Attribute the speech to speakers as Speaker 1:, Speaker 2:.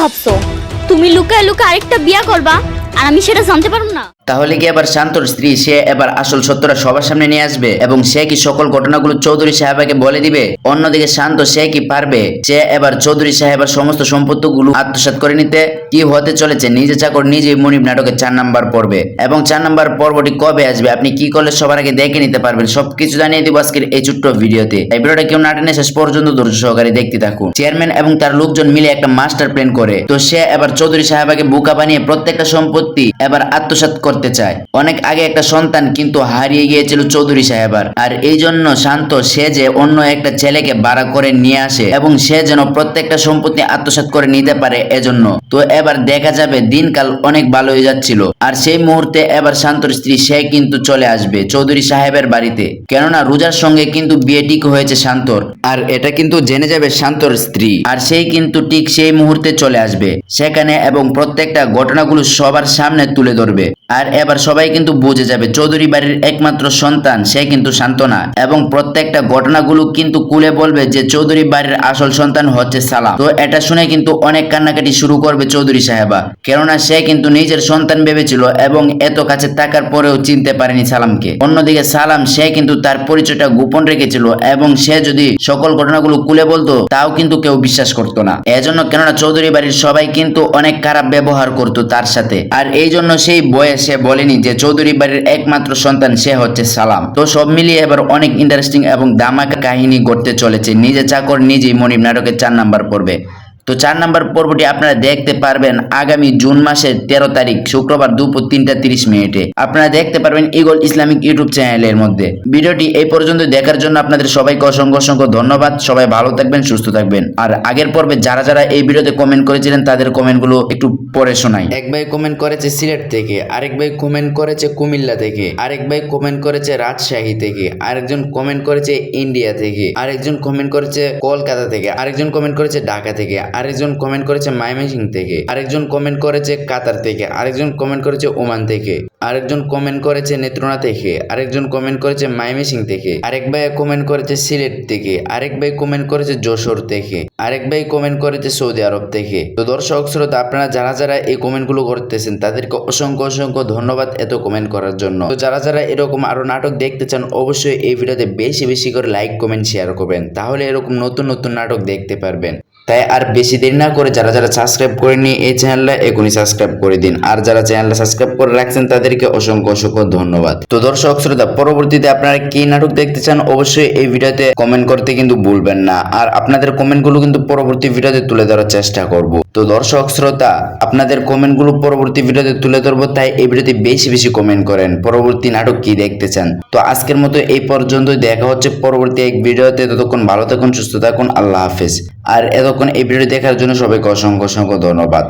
Speaker 1: ভাবছ? তুমি লুকায় লুকায় আরেকটা বিয়া করবা আর আমি সেটা জানতে পারব না।
Speaker 2: তাহলে কি এবার শান্তর স্ত্রী, সে এবার আসল সত্যটা সবার সামনে নিয়ে আসবে? এবং সে কি সকল ঘটনাগুলো চৌধুরী সাহেবাকে বলে দিবে? অন্যদিকে শান্ত, সে কি পারবে? সে এবার চৌধুরী সাহেবের সমস্ত সম্পত্তিগুলো আত্মসাৎ করে নিতে কি হতে চলেছে? নিজে চাকর, নিজেই মনিব নাটকের চার নাম্বার পর্বে। এবং চার নাম্বার পর্বটি কবে আসবে? আপনি কি করলে সবার আগে দেখে নিতে পারবেন? সবকিছু জানিয়ে দিব আজকের এই ছোট্ট ভিডিওতে। এই ভিডিওটা কেউ না টেনে শেষ পর্যন্ত ধৈর্য সহকারে দেখতে থাকুন। চেয়ারম্যান এবং তার লোকজন মিলে একটা মাস্টার প্ল্যান করে। তো সে এবার চৌধুরী সাহেবাকে বোকা বানিয়ে প্রত্যেকটা সম্পত্তি এবার আত্মসাৎ করতে চায়। অনেক আগে একটা সন্তান কিন্তু হারিয়ে গিয়েছিল চৌধুরী সাহেবার আর এই জন্য শান্ত, সে যে অন্য একটা ছেলেকে ভাড়া করে নিয়ে আসে এবং সে যেন প্রত্যেকটা সম্পত্তি আত্মসাৎ করে নিতে পারে এজন্য। তো এবার দেখা যাবে দিনকাল অনেক ভালো হয়ে যাচ্ছিল। আর সেই মুহূর্তে এবার শান্তর স্ত্রী, সে কিন্তু চলে আসবে চৌধুরী সাহেবের বাড়িতে। কেননা রোজার সঙ্গে কিন্তু বিয়ে ঠিক হয়েছে শান্তর। আর এটা কিন্তু জেনে যাবে শান্তর স্ত্রী। আর সেই কিন্তু ঠিক সেই মুহূর্তে চলে আসবে। সেখানে এবং প্রত্যেকটা ঘটনাগুলো সবার সামনে তুলে ধরবে। আর এবার সবাই কিন্তু বুঝে যাবে, চৌধুরী বাড়ির একমাত্র সন্তান, সে কিন্তু শান্তনা। এবং প্রত্যেকটা ঘটনাগুলো কিন্তু কুলে বলবে যে চৌধুরী বাড়ির আসল সন্তান হচ্ছে সালাম। তো এটা শুনে কিন্তু অনেক কান্নাকাটি শুরু করবে চৌধুরী সাহেবা। কেননা সে কিন্তু নিজের সন্তান ভেবেছিল এবং এত কাছে থাকার পরেও চিনতে পারেনি সালামকে। অন্যদিকে সালাম, সে কিন্তু তার পরিচয়টা গোপন রেখেছিল এবং সে যদি সকল ঘটনাগুলো কুলে বলতো, তাও কিন্তু কেউ বিশ্বাস করতো না। এজন্য কেননা চৌধুরী বাড়ির সবাই কিন্তু অনেক খারাপ ব্যবহার করতো তার সাথে। আর এই জন্য সেই বয়ে সে বলেনি যে চৌধুরী বাড়ির একমাত্র সন্তান, সে হচ্ছে সালাম। তো সব মিলিয়ে এবার অনেক ইন্টারেস্টিং এবং দামাকা কাহিনী ঘটতে চলেছে। নিজে চাকর, নিজেই মনিব নাটকের চার নাম্বার পড়বে তো চার নাম্বার পর্বটি আপনারা দেখতে পারবেন আগামী জুন মাসের তেরো তারিখ, শুক্রবার দুপুর তিনটা তিরিশ মিনিটে। আপনারা দেখতে পারবেন ইগল ইসলামিক ইউটিউব চ্যানেলের মধ্যে। ভিডিওটি এই পর্যন্ত দেখার জন্য আপনাদের সবাইকে অসংখ্য অসংখ্য ধন্যবাদ। সবাই ভালো থাকবেন, সুস্থ থাকবেন। আর আগের পর্বে যারা যারা এই ভিডিওতে কমেন্ট করেছিলেন, তাদের কমেন্টগুলো একটু পড়ে শোনাই। এক ভাই কমেন্ট করেছে সিলেট থেকে, আরেক ভাই কমেন্ট করেছে কুমিল্লা থেকে, আরেক ভাই কমেন্ট করেছে রাজশাহী থেকে, আরেকজন কমেন্ট করেছে ইন্ডিয়া থেকে, আরেকজন কমেন্ট করেছে কলকাতা থেকে, আরেকজন কমেন্ট করেছে ঢাকা থেকে আরেকজন কমেন্ট করেছে মাইমেসিং থেকে। আরেকজন কমেন্ট করেছে কাতার থেকে। আরেকজন কমেন্ট করেছে ওমান থেকে। আরেকজন কমেন্ট করেছে নেত্রনা থেকে। আরেকজন কমেন্ট করেছে মাইমেসিং থেকে। আরেক ভাই কমেন্ট করেছে সিলেট থেকে। আরেক ভাই কমেন্ট করেছে যশোর থেকে। আরেক ভাই কমেন্ট করেছে সৌদি আরব থেকে। তো দর্শক শ্রোতা, আপনারা যারা যারা এই কমেন্টগুলো করতেছেন, তাদেরকে অসংখ্য অসংখ্য ধন্যবাদ এত কমেন্ট করার জন্য। তো যারা যারা এরকম আরও নাটক দেখতে চান, অবশ্যই এই ভিডিওতে বেশি বেশি করে লাইক কমেন্ট শেয়ার করবেন। তাহলে এরকম নতুন নতুন নাটক দেখতে পারবেন। তাই আর বেশি দেরি না করে যারা যারা সাবস্ক্রাইব করেনি এই চ্যানেলটা এখনই সাবস্ক্রাইব করে দিন। আর যারা চ্যানেলটা সাবস্ক্রাইব করে রাখছেন, তাদেরকে অসংখ্য অসংখ্য ধন্যবাদ। তো দর্শক, শ্রোতা, পরবর্তীতে আপনারা কি নাটক দেখতে চান, অবশ্যই এই ভিডিওতে কমেন্ট করতে কিন্তু ভুলবেন না। আর আপনাদের কমেন্টগুলো কিন্তু পরবর্তী ভিডিওতে তুলে ধরার চেষ্টা করব। তো দর্শক, শ্রোতা, আপনাদের কমেন্টগুলো পরবর্তী ভিডিওতে তুলে ধরবো, তাই এই ভিডিওতে বেশি বেশি কমেন্ট করেন, পরবর্তী নাটক কি দেখতে চান। তো আজকের মতো এই পর্যন্তই, দেখা হচ্ছে পরবর্তী এক ভিডিওতে, ততক্ষণ ভালো থাকুন, সুস্থ থাকুন, আল্লাহ হাফেজ। আর এতক্ষণ এই ভিডিও দেখার জন্য সবাইকে অসংখ্য অসংখ্য ধন্যবাদ।